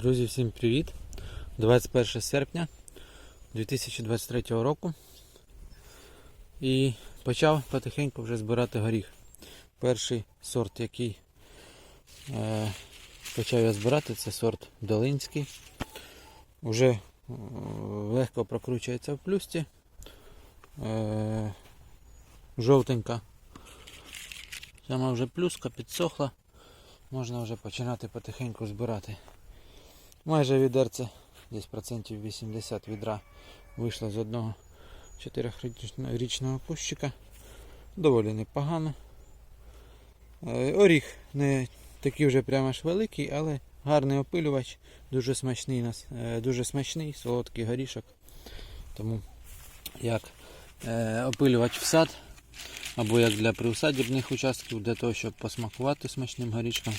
Друзі, всім привіт! 21 серпня 2023 року. І почав потихеньку вже збирати горіх. Перший сорт, який е, почав я збирати, це сорт Долинський. Уже е, легко прокручується в плюсті. Е, жовтенька. Сама вже плюска підсохла. Можна вже починати потихеньку збирати. Майже відерце, десь процентів 80 відра вийшло з одного 4-річного кущика. Доволі непогано. Е, Оріх не такий вже прямо ж великий, але гарний опилювач, дуже смачний, е, дуже смачний, солодкий горішок. Тому як е, опилювач в сад, або як для приусадібних участків, для того, щоб посмакувати смачним горішком,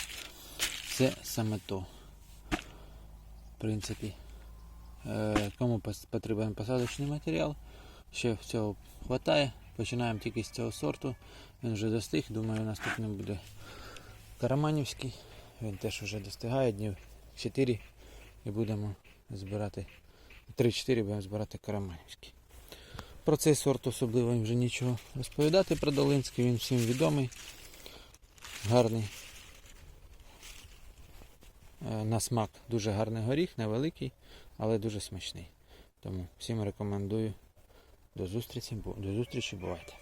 це саме то. Принципі, е, кому потрібен посадочний матеріал, ще всього вистачає. Починаємо тільки з цього сорту. Він вже достиг. Думаю, наступним буде Караманівський. Він теж вже достигає днів 4 і будемо збирати 3-4 будемо збирати Караманівський. Про цей сорт особливо вже нічого розповідати про Долинський, він всім відомий, гарний. Е, На смак дуже гарний горіх, невеликий, але дуже смачний. Тому всім рекомендую. До зустрічі, до зустрічі бувайте.